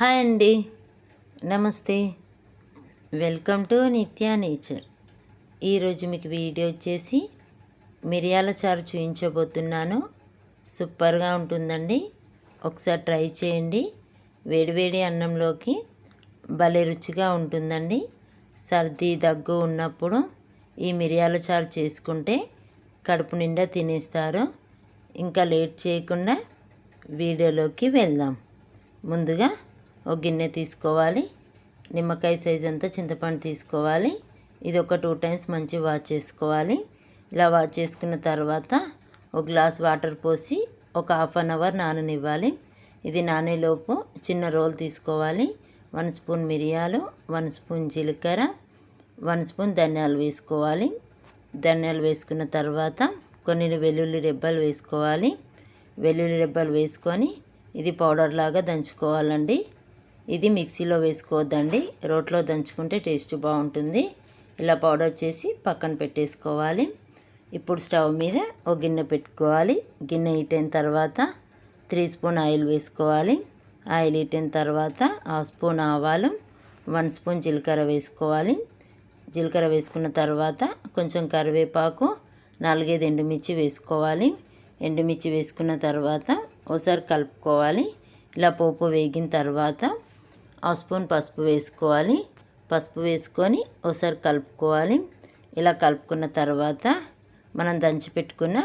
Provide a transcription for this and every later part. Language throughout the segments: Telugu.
హాయ్ అండి. నమస్తే. Welcome to Nitya nature. ఈరోజు మీకు వీడియో వచ్చేసి మిరియాల చారు చూపించబోతున్నాను సూపర్గా ఉంటుందండి. ఒకసారి ట్రై చేయండి. వేడివేడి అన్నంలోకి భలే రుచిగా ఉంటుందండి. సర్ది దగ్గు ఉన్నప్పుడు ఈ మిరియాల చారు చేసుకుంటే కడుపు నిండా తినేస్తారు. ఇంకా లేట్ చేయకుండా వీడియోలోకి వెళ్దాం. ముందుగా ఒక గిన్నె తీసుకోవాలి. నిమ్మకాయ సైజ్ అంతా చింతపండు తీసుకోవాలి. ఇది ఒక టూ టైమ్స్ మంచి వాష్ చేసుకోవాలి. ఇలా వాష్ చేసుకున్న తర్వాత ఒక గ్లాస్ వాటర్ పోసి ఒక హాఫ్ అన్ అవర్ నాననివ్వాలి. ఇది నానేలోపు చిన్న రోల్ తీసుకోవాలి. వన్ స్పూన్ మిరియాలు వన్ స్పూన్ జీలకర్ర వన్ స్పూన్ ధనియాలు వేసుకోవాలి. ధనియాలు వేసుకున్న తర్వాత కొన్ని వెల్లుల్లి రెబ్బలు వేసుకోవాలి. వెల్లుల్లి రెబ్బలు వేసుకొని ఇది పౌడర్ లాగా దంచుకోవాలండి. ఇది మిక్సీలో వేసుకోవద్దండి. రోట్లో దంచుకుంటే టేస్ట్ బాగుంటుంది. ఇలా పౌడర్ చేసి పక్కన పెట్టేసుకోవాలి. ఇప్పుడు స్టవ్ మీద ఒక గిన్నె పెట్టుకోవాలి. గిన్నె హీట్ అయిన తర్వాత త్రీ స్పూన్ ఆయిల్ వేసుకోవాలి. ఆయిల్ ఇట్టిన తర్వాత హాఫ్ స్పూన్ ఆవాలు వన్ స్పూన్ జీలకర్ర వేసుకోవాలి. జీలకర్ర వేసుకున్న తర్వాత కొంచెం కరివేపాకు నాలుగైదు ఎండుమిర్చి వేసుకోవాలి. ఎండుమిర్చి వేసుకున్న తర్వాత ఒకసారి కలుపుకోవాలి. ఇలా పోపు వేగిన తర్వాత హాఫ్ స్పూన్ పసుపు వేసుకోవాలి. పసుపు వేసుకొని ఒకసారి కలుపుకోవాలి. ఇలా కలుపుకున్న తర్వాత మనం దంచి పెట్టుకున్న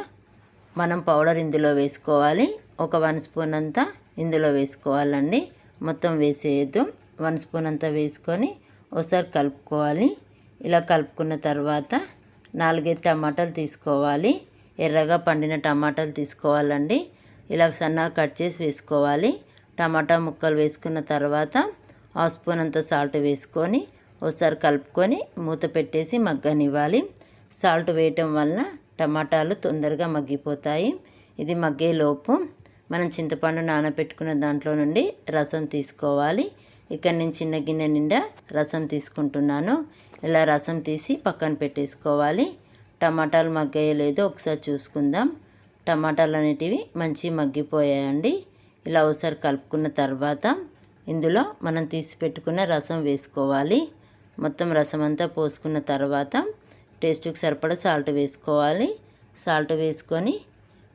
మనం పౌడర్ ఇందులో వేసుకోవాలి. ఒక వన్ స్పూన్ అంతా ఇందులో వేసుకోవాలండి. మొత్తం వేసేయద్దు. వన్ స్పూన్ అంతా వేసుకొని ఒకసారి కలుపుకోవాలి. ఇలా కలుపుకున్న తర్వాత నాలుగైదు టమాటాలు తీసుకోవాలి. ఎర్రగా పండిన టమాటాలు తీసుకోవాలండి. ఇలా సన్నగా కట్ చేసి వేసుకోవాలి. టమాటా ముక్కలు వేసుకున్న తర్వాత హాఫ్ స్పూన్ అంత సాల్ట్ వేసుకొని ఒకసారి కలుపుకొని మూత పెట్టేసి మగ్గనివ్వాలి. సాల్ట్ వేయటం వలన టమాటాలు తొందరగా మగ్గిపోతాయి. ఇది మగ్గేలోపు మనం చింతపండు నానబెట్టుకున్న దాంట్లో నుండి రసం తీసుకోవాలి. ఇక్కడ నేను చిన్న గిన్నె నిండా రసం తీసుకుంటున్నాను. ఇలా రసం తీసి పక్కన పెట్టేసుకోవాలి. టమాటాలు మగ్గాయో లేదో ఒకసారి చూసుకుందాం. టమాటాలు అనేటివి మంచి మగ్గిపోయాయండి. ఇలా ఒకసారి కలుపుకున్న తర్వాత ఇందులో మనం తీసి పెట్టుకున్న రసం వేసుకోవాలి. మొత్తం రసం అంతా పోసుకున్న తర్వాత టేస్ట్కి సరిపడా సాల్ట్ వేసుకోవాలి. సాల్ట్ వేసుకొని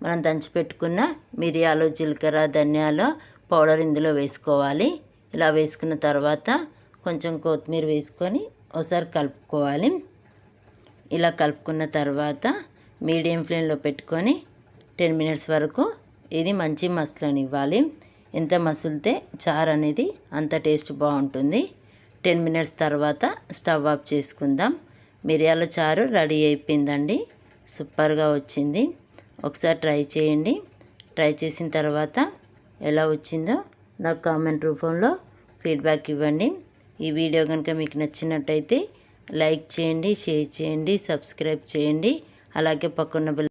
మనం దంచి పెట్టుకున్న మిరియాలు జీలకర్ర ధనియాలు పౌడర్ ఇందులో వేసుకోవాలి. ఇలా వేసుకున్న తర్వాత కొంచెం కొత్తిమీర వేసుకొని ఒకసారి కలుపుకోవాలి. ఇలా కలుపుకున్న తర్వాత మీడియం ఫ్లేమ్లో పెట్టుకొని టెన్ మినిట్స్ వరకు ఇది మంచి మసలని ఇవ్వాలి ఎంత మసులితే చారు అనేది అంత టేస్ట్ బాగుంటుంది. టెన్ మినిట్స్ తర్వాత స్టవ్ ఆఫ్ చేసుకుందాం. మిరియాల చారు రెడీ అయిపోయిందండి. సూపర్గా వచ్చింది. ఒకసారి ట్రై చేయండి. ట్రై చేసిన తర్వాత ఎలా వచ్చిందో నాకు కామెంట్ రూపంలో ఫీడ్బ్యాక్ ఇవ్వండి. ఈ వీడియో కనుక మీకు నచ్చినట్టయితే లైక్ చేయండి షేర్ చేయండి సబ్స్క్రైబ్ చేయండి. అలాగే పక్కన